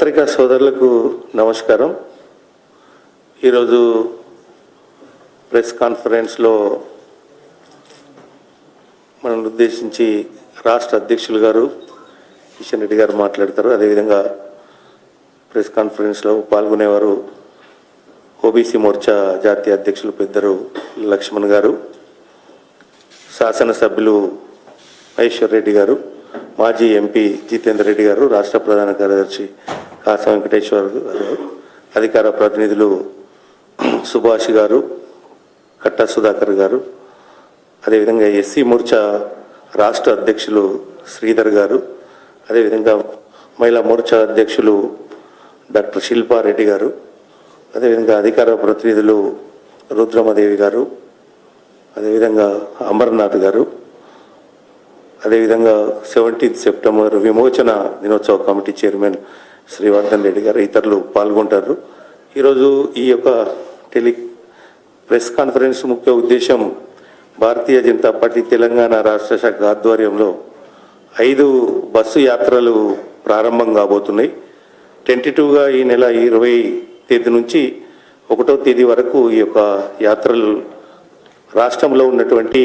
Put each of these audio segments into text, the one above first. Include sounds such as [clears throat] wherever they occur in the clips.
పత్రికా సోదరులకు నమస్కారం. ఈరోజు ప్రెస్ కాన్ఫరెన్స్లో మనల్ని ఉద్దేశించి రాష్ట్ర అధ్యక్షులు గారు కిషన్ రెడ్డి గారు మాట్లాడతారు. అదేవిధంగా ప్రెస్ కాన్ఫరెన్స్లో పాల్గొనేవారు ఓబీసీ మోర్చా జాతీయ అధ్యక్షులు పెద్దరు లక్ష్మణ్ గారు శాసనసభ్యులు మహేశ్వర్ రెడ్డి గారు మాజీ ఎంపీ జితేందర్ రెడ్డి గారు రాష్ట్ర ప్రధాన కార్యదర్శి కాస వెంకటేశ్వర్ అధికార ప్రతినిధులు సుభాష్ గారు కట్టా సుధాకర్ గారు అదేవిధంగా ఎస్సీ మోర్చా రాష్ట్ర అధ్యక్షులు శ్రీధర్ గారు అదేవిధంగా మహిళా మోర్చా అధ్యక్షులు డాక్టర్ శిల్పారెడ్డి గారు అదేవిధంగా అధికార ప్రతినిధులు రుద్రమదేవి గారు అదేవిధంగా అమర్నాథ్ గారు అదేవిధంగా సెవెంటీన్త్ సెప్టెంబర్ విమోచన దినోత్సవ కమిటీ చైర్మన్ శ్రీవర్ధన్ రెడ్డి గారు ఇతరులు పాల్గొంటారు. ఈరోజు ఈ యొక్క టెలి ప్రెస్ కాన్ఫరెన్స్ ముఖ్య ఉద్దేశం భారతీయ జనతా పార్టీ తెలంగాణ రాష్ట్ర శాఖ ఆధ్వర్యంలో ఐదు బస్సు యాత్రలు ప్రారంభం కాబోతున్నాయి. టెంటిటివ్గా ఈ నెల ఇరవై తేదీ నుంచి ఒకటో తేదీ వరకు ఈ యొక్క యాత్రలు రాష్ట్రంలో ఉన్నటువంటి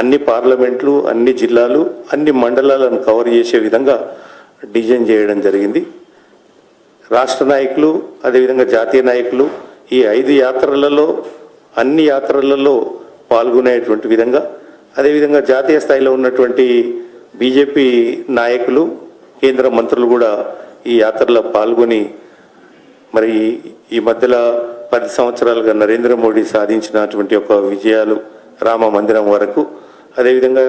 అన్ని పార్లమెంట్లు అన్ని జిల్లాలు అన్ని మండలాలను కవర్ చేసే విధంగా డిజైన్ చేయడం జరిగింది. రాష్ట్ర నాయకులు అదేవిధంగా జాతీయ నాయకులు ఈ ఐదు యాత్రలలో అన్ని యాత్రలలో పాల్గొనేటువంటి విధంగా అదేవిధంగా జాతీయ స్థాయిలో ఉన్నటువంటి బీజేపీ నాయకులు కేంద్ర మంత్రులు కూడా ఈ యాత్రలో పాల్గొని మరి ఈ మధ్యలో పది సంవత్సరాలుగా నరేంద్ర మోడీ సాధించినటువంటి ఒక విజయాలు రామ మందిరం వరకు. అదేవిధంగా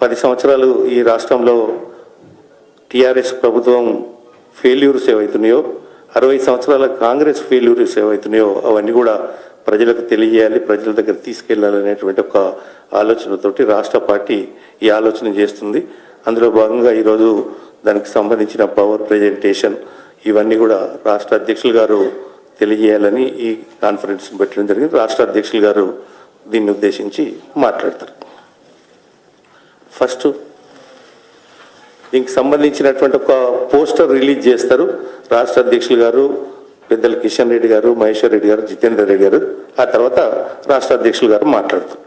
పది సంవత్సరాలు ఈ రాష్ట్రంలో టీఆర్ఎస్ ప్రభుత్వం ఫెయిల్యూర్స్ ఏవైతున్నాయో అరవై సంవత్సరాల కాంగ్రెస్ ఫెయిల్యూర్స్ ఏవైతున్నాయో అవన్నీ కూడా ప్రజలకు తెలియజేయాలి ప్రజల దగ్గర తీసుకెళ్ళాలనేటువంటి ఒక ఆలోచనతోటి రాష్ట్ర పార్టీ ఈ ఆలోచన చేస్తుంది. అందులో భాగంగా ఈరోజు దానికి సంబంధించిన పవర్ ప్రజెంటేషన్ ఇవన్నీ కూడా రాష్ట్ర అధ్యక్షులు గారు తెలియజేయాలని ఈ కాన్ఫరెన్స్ పెట్టడం జరిగింది. రాష్ట్ర అధ్యక్షులు గారు దీన్ని ఉద్దేశించి మాట్లాడతారు. ఫస్ట్ దీనికి సంబంధించినటువంటి ఒక పోస్టర్ రిలీజ్ చేస్తారు. రాష్ట్ర అధ్యక్షులు గారు పెద్దలు కిషన్ రెడ్డి గారు మహేశ్వర్ రెడ్డి గారు జితేందర్ రెడ్డి గారు. ఆ తర్వాత రాష్ట్ర అధ్యక్షులు గారు మాట్లాడుతారు.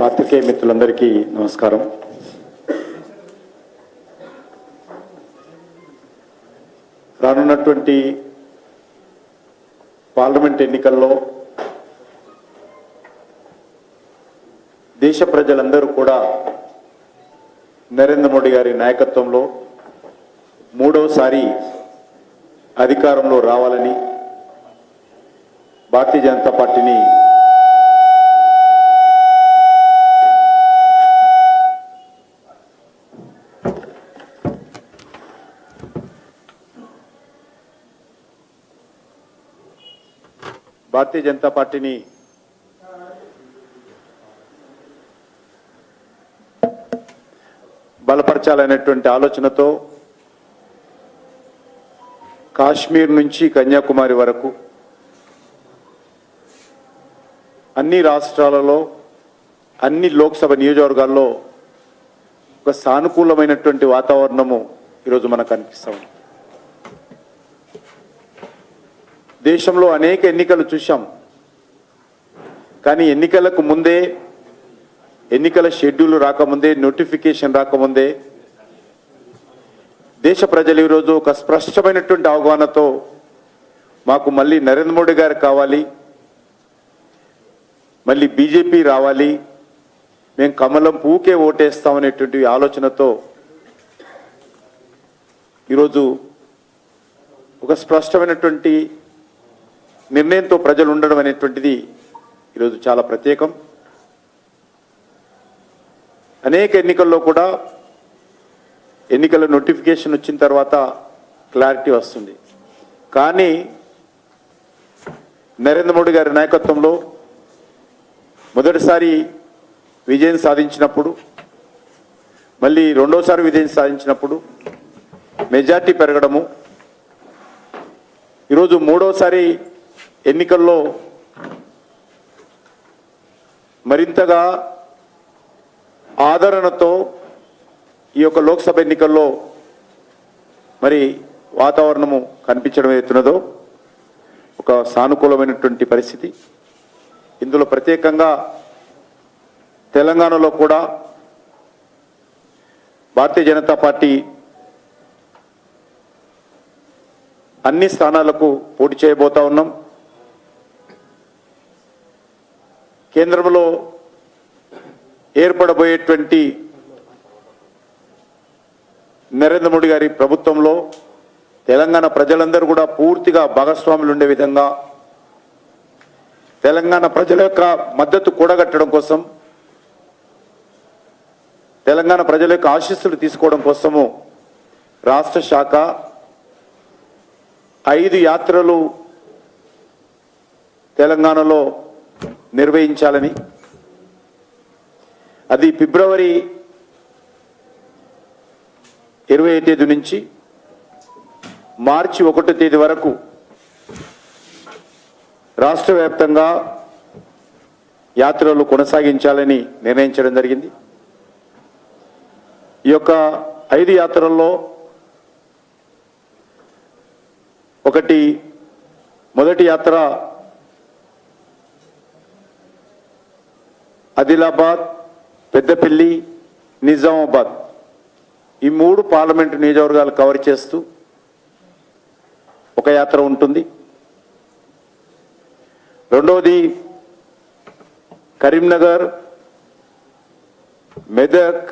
పాత్రికేయ మిత్రులందరికీ నమస్కారం. రానున్నటువంటి పార్లమెంట్ ఎన్నికల్లో దేశ ప్రజలందరూ కూడా నరేంద్ర మోడీ గారి నాయకత్వంలో మూడవసారి అధికారంలో రావాలని భారతీయ జనతా పార్టీని భారతీయ జనతా పార్టీని బలపరచాలనేటువంటి ఆలోచనతో కాశ్మీర్ నుంచి కన్యాకుమారి వరకు అన్ని రాష్ట్రాలలో అన్ని లోక్సభ నియోజకవర్గాల్లో ఒక సానుకూలమైనటువంటి వాతావరణము ఈరోజు మనకు కనిపిస్తా ఉంది. దేశంలో అనేక ఎన్నికలు చూశాం. కానీ ఎన్నికలకు ముందే ఎన్నికల షెడ్యూల్ రాకముందే నోటిఫికేషన్ రాకముందే దేశ ప్రజలు ఈరోజు ఒక స్పష్టమైనటువంటి అవగాహనతో మాకు మళ్ళీ నరేంద్ర మోడీ గారు కావాలి మళ్ళీ బీజేపీ రావాలి మేము కమలం పూకే ఓటేస్తామనేటువంటి ఆలోచనతో ఈరోజు ఒక స్పష్టమైనటువంటి నిర్ణయంతో ప్రజలు ఉండడం అనేటువంటిది ఈరోజు చాలా ప్రత్యేకం. అనేక ఎన్నికల్లో కూడా ఎన్నికల నోటిఫికేషన్ వచ్చిన తర్వాత క్లారిటీ వస్తుంది. కానీ నరేంద్ర మోడీ గారి నాయకత్వంలో మొదటిసారి విజయం సాధించినప్పుడు మళ్ళీ రెండోసారి విజయం సాధించినప్పుడు మెజార్టీ పెరగడము ఈరోజు మూడోసారి ఎన్నికల్లో మరింతగా ఆదరణతో ఈ యొక్క లోక్సభ ఎన్నికల్లో మరి వాతావరణము కనిపించడం అవుతున్నదో ఒక సానుకూలమైనటువంటి పరిస్థితి. ఇందులో ప్రత్యేకంగా తెలంగాణలో కూడా భారతీయ జనతా పార్టీ అన్ని స్థానాలకు పోటీ చేయబోతా ఉన్నాం. కేంద్రంలో ఏర్పడబోయేటువంటి నరేంద్ర మోడీ గారి ప్రభుత్వంలో తెలంగాణ ప్రజలందరూ కూడా పూర్తిగా భాగస్వాములు ఉండే విధంగా తెలంగాణ ప్రజల యొక్క మద్దతు కూడగట్టడం కోసం తెలంగాణ ప్రజల యొక్క ఆశీస్సులు తీసుకోవడం కోసము రాష్ట్ర శాఖ ఐదు యాత్రలు తెలంగాణలో నిర్వహించాలని. అది ఫిబ్రవరి ఇరవై తేదీ నుంచి మార్చి ఒకటో తేదీ వరకు రాష్ట్ర వ్యాప్తంగా యాత్రలు కొనసాగించాలని నిర్ణయించడం జరిగింది. ఈ యొక్క ఐదు యాత్రల్లో ఒకటి మొదటి యాత్ర ఆదిలాబాద్ పెద్దపల్లి నిజామాబాద్ ఈ మూడు పార్లమెంటు నియోజకవర్గాలు కవర్ చేస్తూ ఒక యాత్ర ఉంటుంది. రెండవది కరీంనగర్ మెదక్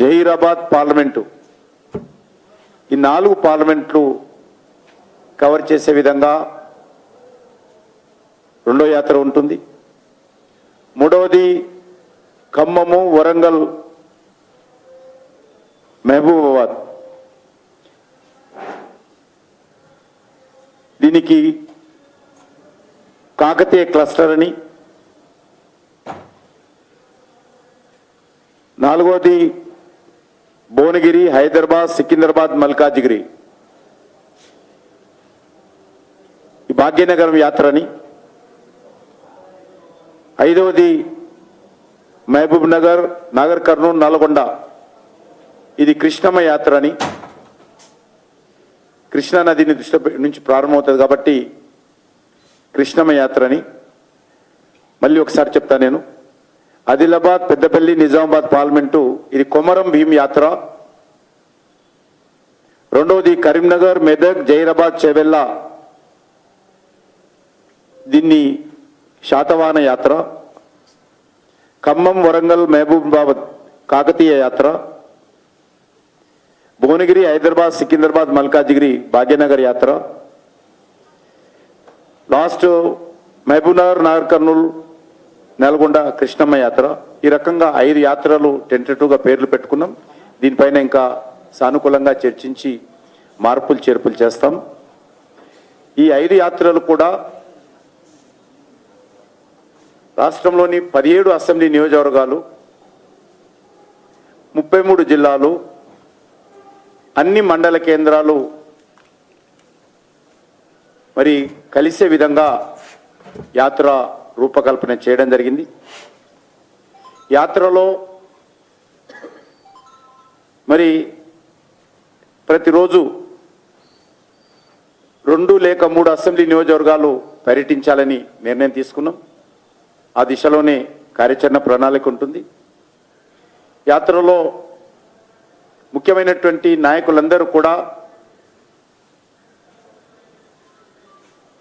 జహీరాబాద్ పార్లమెంటు. ఈ నాలుగు పార్లమెంట్లు కవర్ చేసే విధంగా రెండో యాత్ర ఉంటుంది. మూడవది ఖమ్మము వరంగల్ మహబూబాబాద్. దీనికి కాకతీయ క్లస్టర్ అని. నాలుగవది భువనగిరి హైదరాబాద్ సికింద్రాబాద్ మల్కాజిగిరి. ఈ భాగ్యనగరం యాత్రని ఐదవది మహబూబ్ నగర్ నాగర్ కర్నూలు నల్గొండ. ఇది కృష్ణమ్మ యాత్ర అని. కృష్ణా నదిని దృష్టి నుంచి ప్రారంభమవుతుంది కాబట్టి కృష్ణమ్మ యాత్ర అని. మళ్ళీ ఒకసారి చెప్తా నేను. ఆదిలాబాద్ పెద్దపల్లి నిజామాబాద్ పార్లమెంటు ఇది కొమరం భీమ్ యాత్ర. రెండవది కరీంనగర్ మెదక్ జైరాబాద్ చెవెల్లా దీన్ని శాతవాన యాత్ర ఖమ్మం వరంగల్ మహబూబాబాద్ కాకతీయ యాత్ర భువనగిరి హైదరాబాద్ సికింద్రాబాద్ మల్కాజిగిరి భాగ్యనగర్ యాత్ర లాస్ట్ మహబూబ్నగర్ నాగర్ కర్నూలు నల్గొండ కృష్ణమ్మ యాత్ర. ఈ రకంగా ఐదు యాత్రలు టెంటేటివ్గా పేర్లు పెట్టుకున్నాం. దీనిపైన ఇంకా సానుకూలంగా చర్చించి మార్పులు చేర్పులు చేస్తాం. ఈ ఐదు యాత్రలు కూడా రాష్ట్రంలోని పదిహేడు అసెంబ్లీ నియోజకవర్గాలు ముప్పై మూడు జిల్లాలు అన్ని మండల కేంద్రాలు మరి కలిసే విధంగా యాత్ర రూపకల్పన చేయడం జరిగింది. యాత్రలో మరి ప్రతిరోజు రెండు లేక మూడు అసెంబ్లీ నియోజకవర్గాలు పర్యటించాలని నిర్ణయం తీసుకున్నాం. ఆ దిశలోనే కార్యాచరణ ప్రణాళిక ఉంటుంది. యాత్రలో ముఖ్యమైనటువంటి నాయకులందరూ కూడా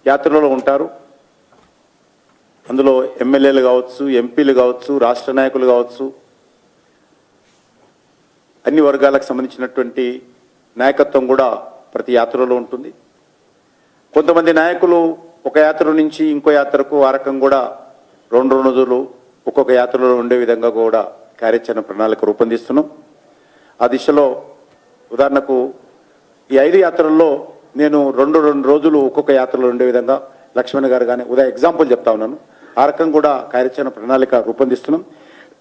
యాత్రలో ఉంటారు. అందులో ఎమ్మెల్యేలు కావచ్చు ఎంపీలు కావచ్చు రాష్ట్ర నాయకులు కావచ్చు అన్ని వర్గాలకు సంబంధించినటువంటి నాయకత్వం కూడా ప్రతి యాత్రలో ఉంటుంది. కొంతమంది నాయకులు ఒక యాత్ర నుంచి ఇంకో యాత్రకు ఆ రకం కూడా రెండు రోజులు ఒక్కొక్క యాత్రలో ఉండే విధంగా కూడా కార్యాచరణ ప్రణాళిక రూపొందిస్తున్నాం. ఆ దిశలో ఉదాహరణకు ఈ ఐదు యాత్రల్లో నేను రెండు రెండు రోజులు ఒక్కొక్క యాత్రలో ఉండే విధంగా లక్ష్మణ్ గారు కానీ ఉదా ఎగ్జాంపుల్ చెప్తా ఉన్నాను. ఆ రకం కూడా కార్యాచరణ ప్రణాళిక రూపొందిస్తున్నాం.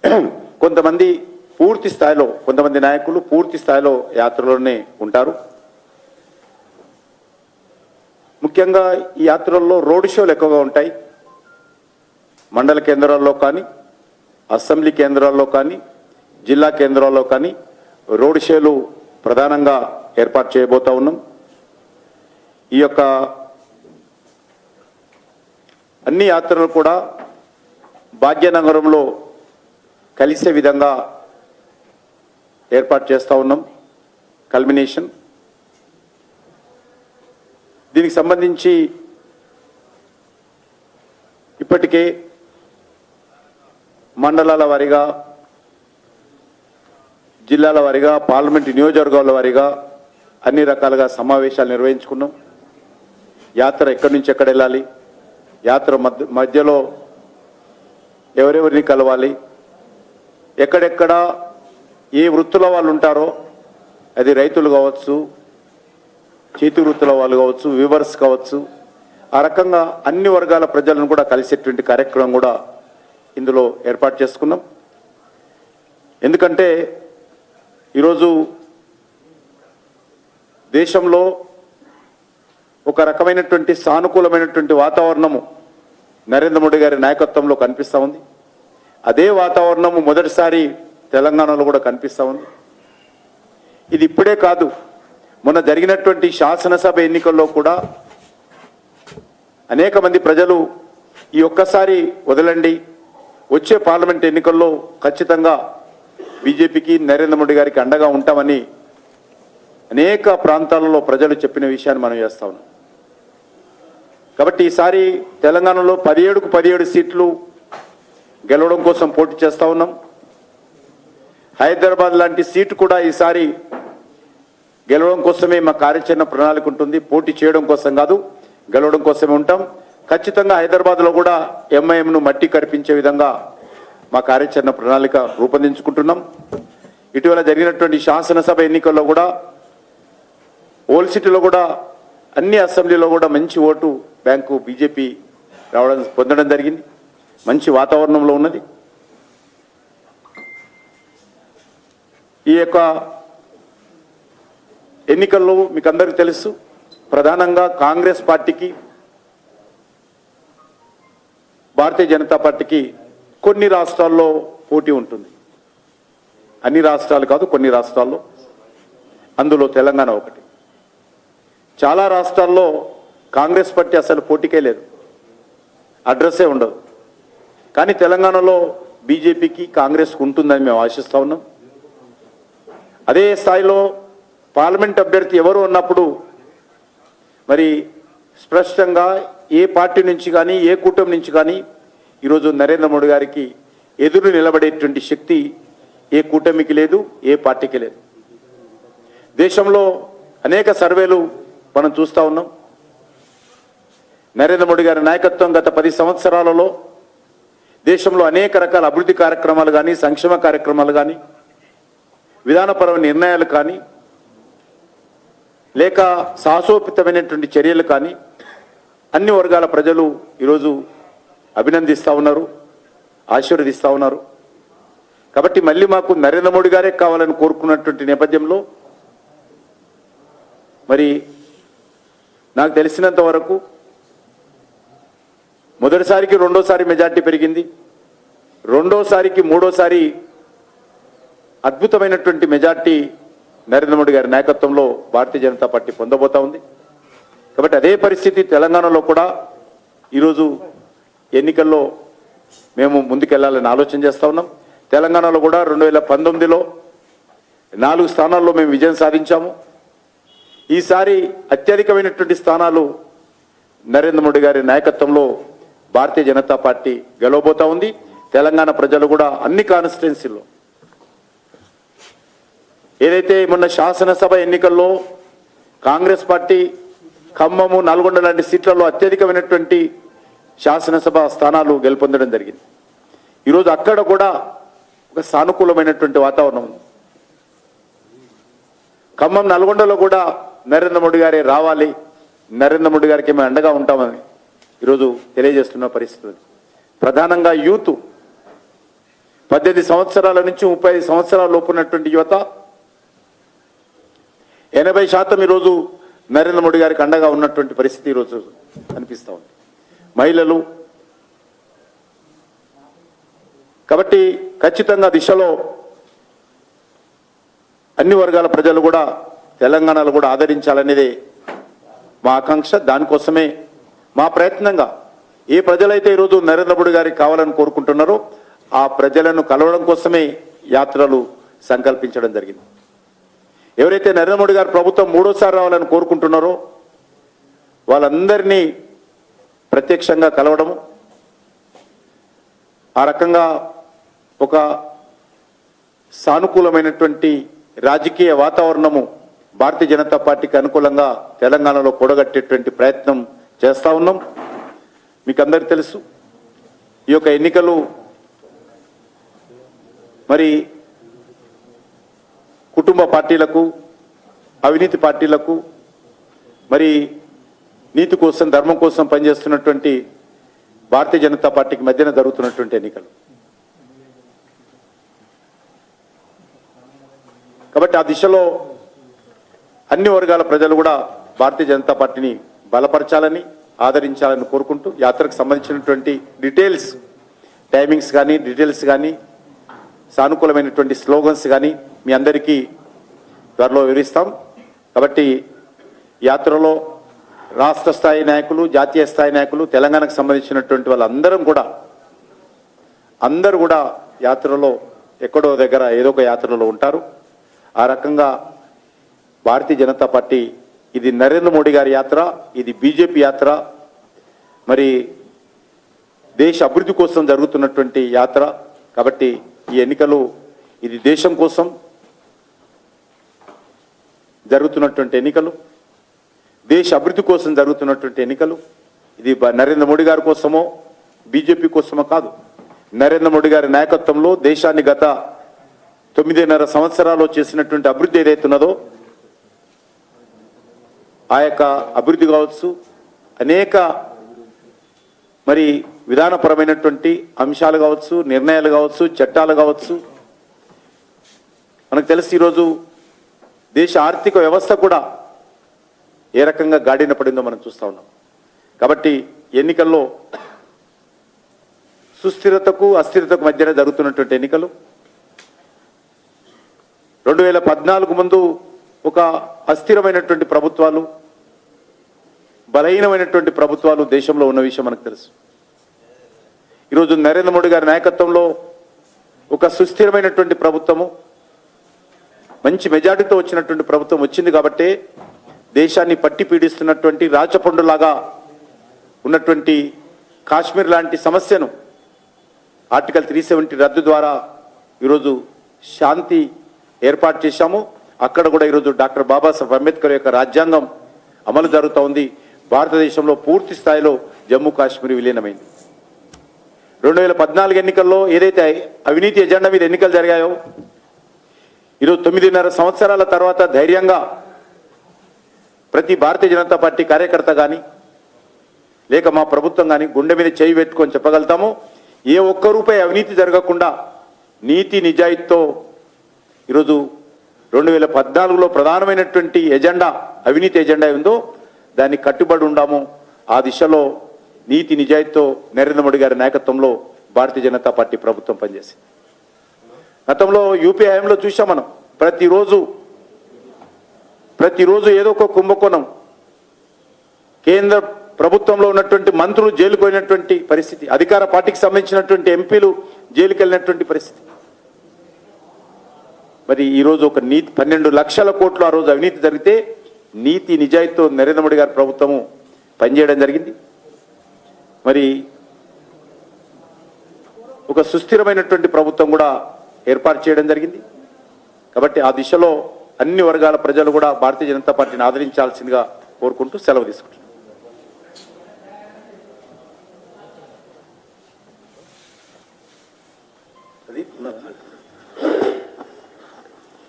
[clears throat] కొంతమంది పూర్తి స్థాయిలో కొంతమంది నాయకులు పూర్తి స్థాయిలో యాత్రలోనే ఉంటారు. ముఖ్యంగా ఈ యాత్రల్లో రోడ్ షోలు ఎక్కువగా ఉంటాయి. మండల కేంద్రాల్లో కానీ అసెంబ్లీ కేంద్రాల్లో కానీ జిల్లా కేంద్రాల్లో కానీ రోడ్ షోలు ప్రధానంగా ఏర్పాటు చేయబోతా ఉన్నాం. ఈ యొక్క అన్ని యాత్రలు కూడా భాగ్యనగరంలో కలిసే విధంగా ఏర్పాటు చేస్తూ ఉన్నాం. కల్మినేషన్. దీనికి సంబంధించి ఇప్పటికే మండలాల వారీగా జిల్లాల వారీగా పార్లమెంట్ నియోజకవర్గాల వారీగా అన్ని రకాలుగా సమావేశాలు నిర్వహించుకున్నాం. యాత్ర ఎక్కడి నుంచి ఎక్కడ వెళ్ళాలి? యాత్ర మధ్య మధ్యలో ఎవరెవరిని కలవాలి? ఎక్కడెక్కడ ఏ వృత్తుల వాళ్ళు ఉంటారో అది రైతులు కావచ్చు చేతి వృత్తుల వాళ్ళు కావచ్చు వ్యూవర్స్ కావచ్చు ఆ రకంగా అన్ని వర్గాల ప్రజలను కూడా కలిసేటువంటి కార్యక్రమం కూడా ఇందులో ఏర్పాటు చేసుకున్నాం. ఎందుకంటే ఈరోజు దేశంలో ఒక రకమైనటువంటి సానుకూలమైనటువంటి వాతావరణము నరేంద్ర మోడీ గారి నాయకత్వంలో కనిపిస్తూ ఉంది. అదే వాతావరణము మొదటిసారి తెలంగాణలో కూడా కనిపిస్తూ ఉంది. ఇది ఇప్పుడే కాదు మొన్న జరిగినటువంటి శాసనసభ ఎన్నికల్లో కూడా అనేక మంది ప్రజలు ఈ ఒక్కసారి వదలండి వచ్చే పార్లమెంట్ ఎన్నికల్లో ఖచ్చితంగా బీజేపీకి నరేంద్ర మోడీ గారికి అండగా ఉంటామని అనేక ప్రాంతాలలో ప్రజలు చెప్పిన విషయాన్ని మనం చేస్తా ఉన్నాం. కాబట్టి ఈసారి తెలంగాణలో పదిహేడుకు పదిహేడు సీట్లు గెలవడం కోసం పోటీ చేస్తా ఉన్నాం. హైదరాబాద్ లాంటి సీటు కూడా ఈసారి గెలవడం కోసమే మా కార్యాచరణ ప్రణాళిక ఉంటుంది. పోటీ చేయడం కోసం కాదు గెలవడం కోసమే ఉంటాం. ఖచ్చితంగా హైదరాబాద్లో కూడా ఎంఐఎంను మట్టి కరిపించే విధంగా మా కార్యాచరణ ప్రణాళిక రూపొందించుకుంటున్నాం. ఇటీవల జరిగినటువంటి శాసనసభ ఎన్నికల్లో కూడా ఓల్ సిటీలో కూడా అన్ని అసెంబ్లీలో కూడా మంచి ఓటు బ్యాంకు బీజేపీ రావడం పొందడం జరిగింది. మంచి వాతావరణంలో ఉన్నది. ఈ యొక్క ఎన్నికల్లో మీకు అందరికీ తెలుసు ప్రధానంగా కాంగ్రెస్ పార్టీకి భారతీయ జనతా పార్టీకి కొన్ని రాష్ట్రాల్లో పోటీ ఉంటుంది. అన్ని రాష్ట్రాలు కాదు కొన్ని రాష్ట్రాల్లో. అందులో తెలంగాణ ఒకటి. చాలా రాష్ట్రాల్లో కాంగ్రెస్ పార్టీ అసలు పోటీకే లేదు. అడ్రస్సే ఉండదు. కానీ తెలంగాణలో బీజేపీకి కాంగ్రెస్కి ఉంటుందని మేము ఆశిస్తూ ఉన్నాం. అదే స్థాయిలో పార్లమెంట్ అభ్యర్థి ఎవరు ఉన్నప్పుడు మరి స్పష్టంగా ఏ పార్టీ నుంచి కానీ ఏ కూటమి నుంచి కానీ ఈరోజు నరేంద్ర మోడీ గారికి ఎదురు నిలబడేటువంటి శక్తి ఏ కూటమికి లేదు ఏ పార్టీకి లేదు. దేశంలో అనేక సర్వేలు మనం చూస్తూ ఉన్నాం. నరేంద్ర మోడీ గారి నాయకత్వం గత పది సంవత్సరాలలో దేశంలో అనేక రకాల అభివృద్ధి కార్యక్రమాలు కానీ సంక్షేమ కార్యక్రమాలు కానీ విధానపరమైన నిర్ణయాలు కానీ లేక సాహసోపితమైనటువంటి చర్యలు కానీ అన్ని వర్గాల ప్రజలు ఈరోజు అభినందిస్తూ ఉన్నారు ఆశీర్వదిస్తూ ఉన్నారు. కాబట్టి మళ్ళీ మాకు నరేంద్ర మోడీ గారే కావాలని కోరుకున్నటువంటి నేపథ్యంలో మరి నాకు తెలిసినంత వరకు మొదటిసారికి రెండోసారి మెజార్టీ పెరిగింది. రెండోసారికి మూడోసారి అద్భుతమైనటువంటి మెజార్టీ నరేంద్ర మోడీ గారి నాయకత్వంలో భారతీయ జనతా పార్టీ పొందబోతా ఉంది. కాబట్టి అదే పరిస్థితి తెలంగాణలో కూడా ఈరోజు ఎన్నికల్లో మేము ముందుకెళ్ళాలని ఆలోచన చేస్తా ఉన్నాం. తెలంగాణలో కూడా రెండు వేల పంతొమ్మిదిలో నాలుగు స్థానాల్లో మేము విజయం సాధించాము. ఈసారి అత్యధికమైనటువంటి స్థానాలు నరేంద్ర మోడీ గారి నాయకత్వంలో భారతీయ జనతా పార్టీ గెలవబోతా ఉంది. తెలంగాణ ప్రజలు కూడా అన్ని కాన్స్టిట్యున్సీల్లో ఏదైతే మొన్న శాసనసభ ఎన్నికల్లో కాంగ్రెస్ పార్టీ ఖమ్మము నల్గొండ లాంటి సీట్లలో అత్యధికమైనటువంటి శాసనసభ స్థానాలు గెలుపొందడం జరిగింది. ఈరోజు అక్కడ కూడా ఒక సానుకూలమైనటువంటి వాతావరణం ఉంది. ఖమ్మం నల్గొండలో కూడా నరేంద్ర మోడీ గారే రావాలి నరేంద్ర మోడీ గారికి మేము అండగా ఉంటామని ఈరోజు తెలియజేస్తున్న పరిస్థితి ప్రధానంగా యూత్. పద్దెనిమిది సంవత్సరాల నుంచి ముప్పై ఐదు సంవత్సరాల లోపు ఉన్నటువంటి యువత ఎనభై శాతం ఈరోజు నరేంద్ర మోడీ గారికి అండగా ఉన్నటువంటి పరిస్థితి ఈరోజు అనిపిస్తూ ఉంది. మహిళలు కాబట్టి ఖచ్చితంగా దిశలో అన్ని వర్గాల ప్రజలు కూడా తెలంగాణలో కూడా ఆదరించాలనేదే మా ఆకాంక్ష. దానికోసమే మా ప్రయత్నంగా ఏ ప్రజలైతే ఈరోజు నరేంద్ర మోడీ గారికి కావాలని కోరుకుంటున్నారో ఆ ప్రజలను కలవడం కోసమే యాత్రలు సంకల్పించడం జరిగింది. ఎవరైతే నరేంద్ర మోడీ గారు ప్రభుత్వం మూడోసారి రావాలని కోరుకుంటున్నారో వాళ్ళందరినీ ప్రత్యక్షంగా కలవడము ఆ రకంగా ఒక సానుకూలమైనటువంటి రాజకీయ వాతావరణము భారతీయ జనతా పార్టీకి అనుకూలంగా తెలంగాణలో కూడగట్టేటువంటి ప్రయత్నం చేస్తూ ఉన్నాం. మీకు అందరికీ తెలుసు ఈ యొక్క ఎన్నికలు మరి కుటుంబ పార్టీలకు అవినీతి పార్టీలకు మరి నీతి కోసం ధర్మం కోసం పనిచేస్తున్నటువంటి భారతీయ జనతా పార్టీకి మధ్యన జరుగుతున్నటువంటి ఎన్నికలు. కాబట్టి ఆ దిశలో అన్ని వర్గాల ప్రజలు కూడా భారతీయ జనతా పార్టీని బలపరచాలని ఆదరించాలని కోరుకుంటూ యాత్రకు సంబంధించినటువంటి డీటెయిల్స్ టైమింగ్స్ కానీ డీటెయిల్స్ కానీ సానుకూలమైనటువంటి స్లోగన్స్ కానీ మీ అందరికీ త్వరలో వివరిస్తాం. కాబట్టి యాత్రలో రాష్ట్ర స్థాయి నాయకులు జాతీయ స్థాయి నాయకులు తెలంగాణకు సంబంధించినటువంటి వాళ్ళందరం కూడా అందరూ కూడా యాత్రలో ఎక్కడో దగ్గర ఏదో ఒక యాత్రలో ఉంటారు. ఆ రకంగా భారతీయ జనతా పార్టీ ఇది నరేంద్ర మోడీ గారి యాత్ర ఇది బీజేపీ యాత్ర మరి దేశ అభివృద్ధి కోసం జరుగుతున్నటువంటి యాత్ర. కాబట్టి ఈ ఎన్నికలు ఇది దేశం కోసం జరుగుతున్నటువంటి ఎన్నికలు దేశ అభివృద్ధి కోసం జరుగుతున్నటువంటి ఎన్నికలు ఇది బ- నరేంద్ర మోడీ గారి కోసమో బీజేపీ కోసమో కాదు. నరేంద్ర మోడీ గారి నాయకత్వంలో దేశాన్ని గత తొమ్మిదిన్నర సంవత్సరాలు చేసినటువంటి అభివృద్ధి ఏదైతే ఉన్నదో ఆ యొక్క అభివృద్ధి కావచ్చు అనేక మరి విధానపరమైనటువంటి అంశాలు కావచ్చు నిర్ణయాలు కావచ్చు చట్టాలు కావచ్చు. మనకు తెలిసి ఈరోజు దేశ ఆర్థిక వ్యవస్థ కూడా ఏ రకంగా గాడిన పడిందో మనం చూస్తా ఉన్నాం. కాబట్టి ఎన్నికల్లో సుస్థిరతకు అస్థిరతకు మధ్యన జరుగుతున్నటువంటి ఎన్నికలు. రెండు వేల పద్నాలుగు ముందు ఒక అస్థిరమైనటువంటి ప్రభుత్వాలు బలహీనమైనటువంటి ప్రభుత్వాలు దేశంలో ఉన్న విషయం మనకు తెలుసు. ఈరోజు నరేంద్ర మోడీ గారి నాయకత్వంలో ఒక సుస్థిరమైనటువంటి ప్రభుత్వము మంచి మెజార్టీతో వచ్చినటువంటి ప్రభుత్వం వచ్చింది కాబట్టే దేశాన్ని పట్టి పీడిస్తున్నటువంటి రాచపండులాగా ఉన్నటువంటి కాశ్మీర్ లాంటి సమస్యను ఆర్టికల్ త్రీ సెవెంటీ రద్దు ద్వారా ఈరోజు శాంతి ఏర్పాటు చేశాము. అక్కడ కూడా ఈరోజు డాక్టర్ బాబాసాహెబ్ అంబేద్కర్ యొక్క రాజ్యాంగం అమలు జరుగుతూ ఉంది భారతదేశంలో పూర్తి స్థాయిలో జమ్మూ కాశ్మీర్ విలీనమైంది. రెండు వేల పద్నాలుగు ఎన్నికల్లో ఏదైతే అవినీతి ఎజెండా మీద ఎన్నికలు జరిగాయో ఈరోజు తొమ్మిదిన్నర సంవత్సరాల తర్వాత ధైర్యంగా ప్రతి భారతీయ జనతా పార్టీ కార్యకర్త కానీ లేక మా ప్రభుత్వం కానీ గుండె మీద చేయి పెట్టుకొని చెప్పగలుగుతాము. ఏ ఒక్క రూపాయి అవినీతి జరగకుండా నీతి నిజాయితీతో ఈరోజు రెండు వేల పద్నాలుగులో ప్రధానమైనటువంటి ఎజెండా అవినీతి ఎజెండా ఉందో దాన్ని కట్టుబడి ఉండాము. ఆ దిశలో నీతి నిజాయితీతో నరేంద్ర మోడీ గారి నాయకత్వంలో భారతీయ జనతా పార్టీ ప్రభుత్వం పనిచేసింది. గతంలో యూపీ హయాంలో చూసాం మనం. ప్రతిరోజు ప్రతిరోజు ఏదో ఒక కుంభకోణం. కేంద్ర ప్రభుత్వంలో ఉన్నటువంటి మంత్రులు జైలుకు పోయినటువంటి పరిస్థితి అధికార పార్టీకి సంబంధించినటువంటి ఎంపీలు జైలుకి వెళ్ళినటువంటి పరిస్థితి. మరి ఈరోజు ఒక నీతి పన్నెండు లక్షల కోట్లు ఆ రోజు అవినీతి జరిగితే నీతి నిజాయితీతో నరేంద్ర మోడీ గారి ప్రభుత్వము పనిచేయడం జరిగింది. మరి ఒక సుస్థిరమైనటువంటి ప్రభుత్వం కూడా ఏర్పాటు చేయడం జరిగింది. కాబట్టి ఆ దిశలో అన్ని వర్గాల ప్రజలు కూడా భారతీయ జనతా పార్టీని ఆదరించాల్సిందిగా కోరుకుంటూ సెలవు తీసుకుంటున్నాను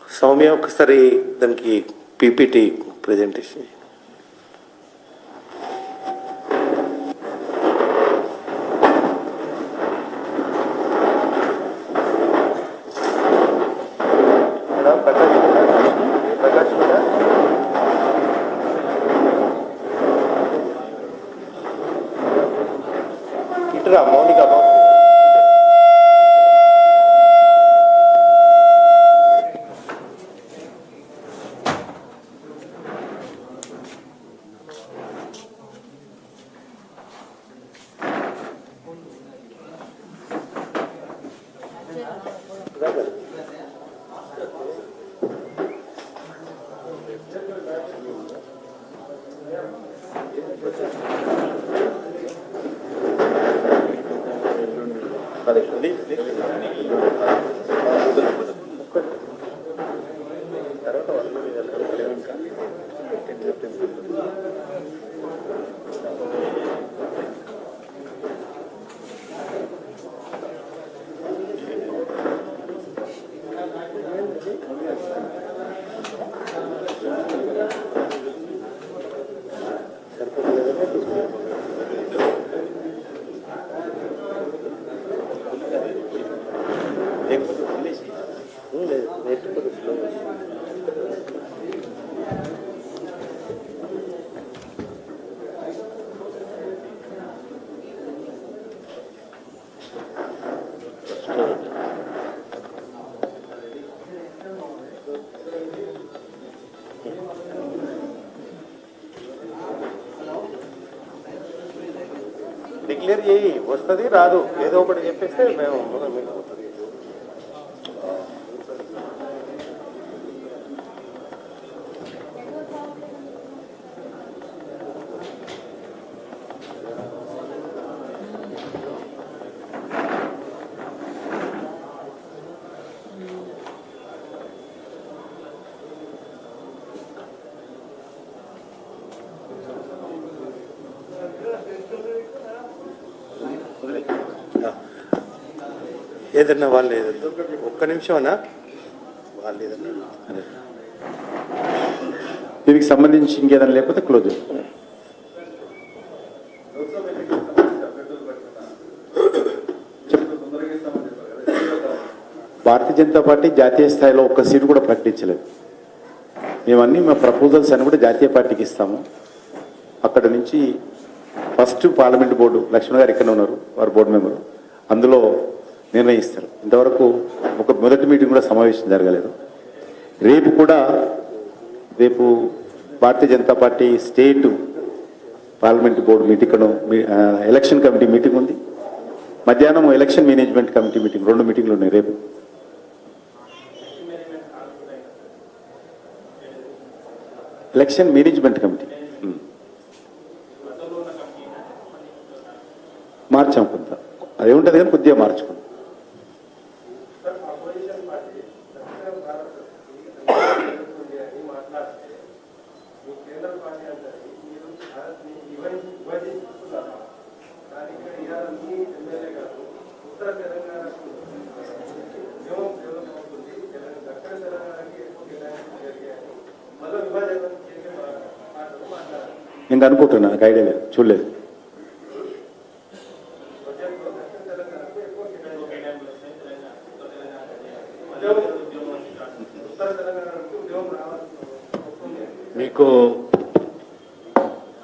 సౌమ్య ఒకసారి దానికి PPT presentation Next, next, next. Declare చేయి. వస్తుంది రాదు. ఏదో ఒకటి చెప్పేస్తే మేము మీకు పోతుంది. ఏదన్నా వాళ్ళు ఏదన్నా ఒక్క నిమిషం అన్నా వాళ్ళు. ఏదన్నా దీనికి సంబంధించి ఇంకేదైనా లేకపోతే క్లోజ్ భారతీయ జనతా పార్టీ జాతీయ స్థాయిలో ఒక్క సీటు కూడా ప్రకటించలేదు. మేమన్నీ మా ప్రపోజల్స్ అని కూడా జాతీయ పార్టీకి ఇస్తాము. అక్కడ నుంచి ఫస్ట్ పార్లమెంట్ బోర్డు లక్ష్మణ్ గారు ఇక్కడ ఉన్నారు వారు బోర్డు మెంబరు. అందులో నిర్ణయిస్తారు. ఇంతవరకు ఒక మొదటి మీటింగ్ కూడా సమావేశం జరగలేదు. రేపు కూడా రేపు Bharatiya Janata party state parliament board meeting election committee meeting ఉంది. మధ్యాహ్నం ఎలక్షన్ మేనేజ్మెంట్ కమిటీ మీటింగ్ రెండు మీటింగ్లు ఉన్నాయి రేపు. Election management committee. ఉమ్. మార్చాం కొంత. అది ఉంటుంది కానీ కొద్దిగా మార్చుకుంటాం నేను అనుకుంటున్నా నాకు ఐడియా లేదు చూడలేదు. మీకు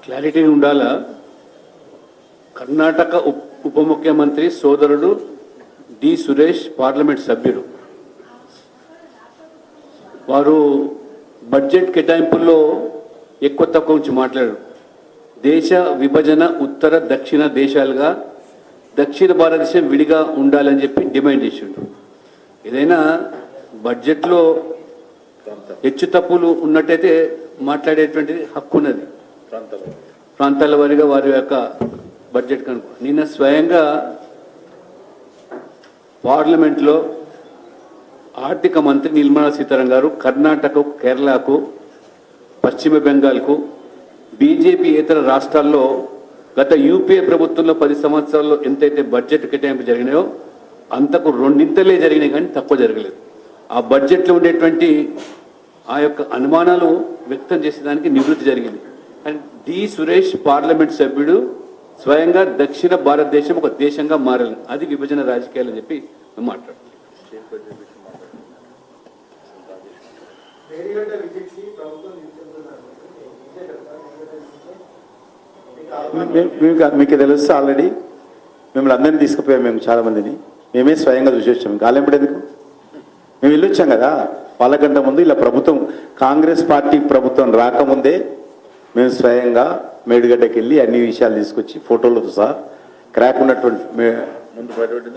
క్లారిటీ ఉండాలా? కర్ణాటక ఉప ముఖ్యమంత్రి సోదరుడు డి సురేష్ పార్లమెంట్ సభ్యుడు. వారు బడ్జెట్ కేటాయింపుల్లో ఎక్కువ తక్కువ నుంచి మాట్లాడారు. దేశ విభజన ఉత్తర దక్షిణ దేశాలుగా దక్షిణ భారతదేశం విడిగా ఉండాలని చెప్పి డిమాండ్ చేసిండు ఏదైనా బడ్జెట్లో హెచ్చు తప్పులు ఉన్నట్టయితే మాట్లాడేటువంటిది హక్కు ఉన్నది. ప్రాంతాల వారిగా వారి యొక్క బడ్జెట్ కనుక నిన్న స్వయంగా పార్లమెంట్లో ఆర్థిక మంత్రి నిర్మలా సీతారామన్ గారు కర్ణాటక కేరళకు పశ్చిమ బెంగాల్కు బీజేపీ ఇతర రాష్ట్రాల్లో గత యూపీఏ ప్రభుత్వంలో పది సంవత్సరాల్లో ఎంతైతే బడ్జెట్ కేటాయింపు జరిగినాయో అంతకు రెండింతలే జరిగినాయి కానీ తక్కువ జరగలేదు. ఆ బడ్జెట్లో ఉండేటువంటి ఆ యొక్క అనుమానాలు వ్యక్తం చేసేదానికి నివృత్తి జరిగింది. అండ్ డి సురేష్ పార్లమెంట్ సభ్యుడు స్వయంగా దక్షిణ భారతదేశం ఒక దేశంగా మారాలి. అది విభజన రాజకీయాలు అని చెప్పి మేము మాట్లాడుతున్నాం. మీకు తెలుసు ఆల్రెడీ మిమ్మల్ని అందరినీ తీసుకుపోయాం మేము చాలా మందిని మేమే స్వయంగా చూసి వచ్చాము గాలెంపడి ఎందుకు? మేము వెళ్ళొచ్చాం కదా. వాళ్ళకంటే ముందు ఇలా ప్రభుత్వం కాంగ్రెస్ పార్టీ ప్రభుత్వం రాకముందే మేము స్వయంగా మేడిగడ్డకి వెళ్ళి అన్ని విషయాలు తీసుకొచ్చి ఫోటోలతో సహా క్రాక్ ఉన్నటువంటి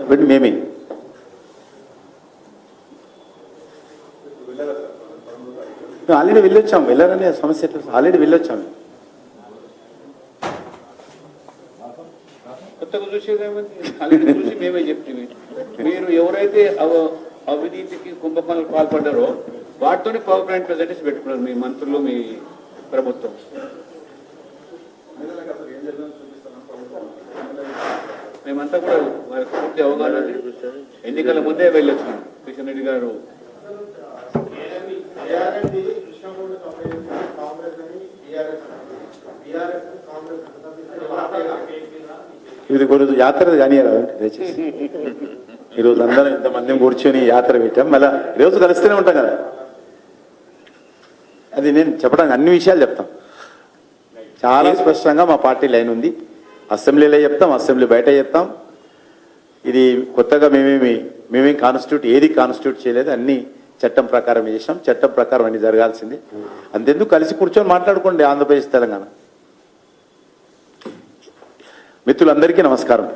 ముందు మేమే. ఆల్రెడీ వెళ్ళొచ్చాం. వెళ్ళారనే సమస్య ఎట్లా? ఆల్రెడీ వెళ్ళొచ్చాము కొత్తగా చూసేదేమంది అలాంటి చూసి మేమే చెప్తుంది మీరు ఎవరైతే అవ- అవినీతికి కుంభకోణాలు పాల్పడ్డారో వాటితోనే పవర్ పాయింట్ ప్రజెంటేషన్ పెట్టుకున్నారు మీ మంత్రులు మీ ప్రభుత్వం. మేమంతా కూడా వారికి పూర్తి అవగాహన ఎన్నికల ముందే వెళ్ళొచ్చు కిషన్ రెడ్డి గారు. ఇది రోజు యాత్ర కానీ దయచేసి. [laughs] ఈరోజు అందరం ఇంతమంది కూర్చొని యాత్ర పెట్టాం. మళ్ళీ రోజు కలుస్తూనే ఉంటాం కదా. అది నేను చెప్పడానికి అన్ని విషయాలు చెప్తాం. చాలా స్పష్టంగా మా పార్టీ లైన్ ఉంది. అసెంబ్లీలో చెప్తాం అసెంబ్లీ బయట చెప్తాం. ఇది కొత్తగా మేమేమి మేమేం కాన్స్టిట్యూట్ ఏది కాన్స్టిట్యూట్ చేయలేదు. అన్ని చట్టం ప్రకారం చేసాం చట్టం ప్రకారం అన్ని జరగాల్సింది. అంతెందుకు కలిసి కూర్చొని మాట్లాడుకోండి ఆంధ్రప్రదేశ్ తెలంగాణ. మిత్రులందరికీ నమస్కారం.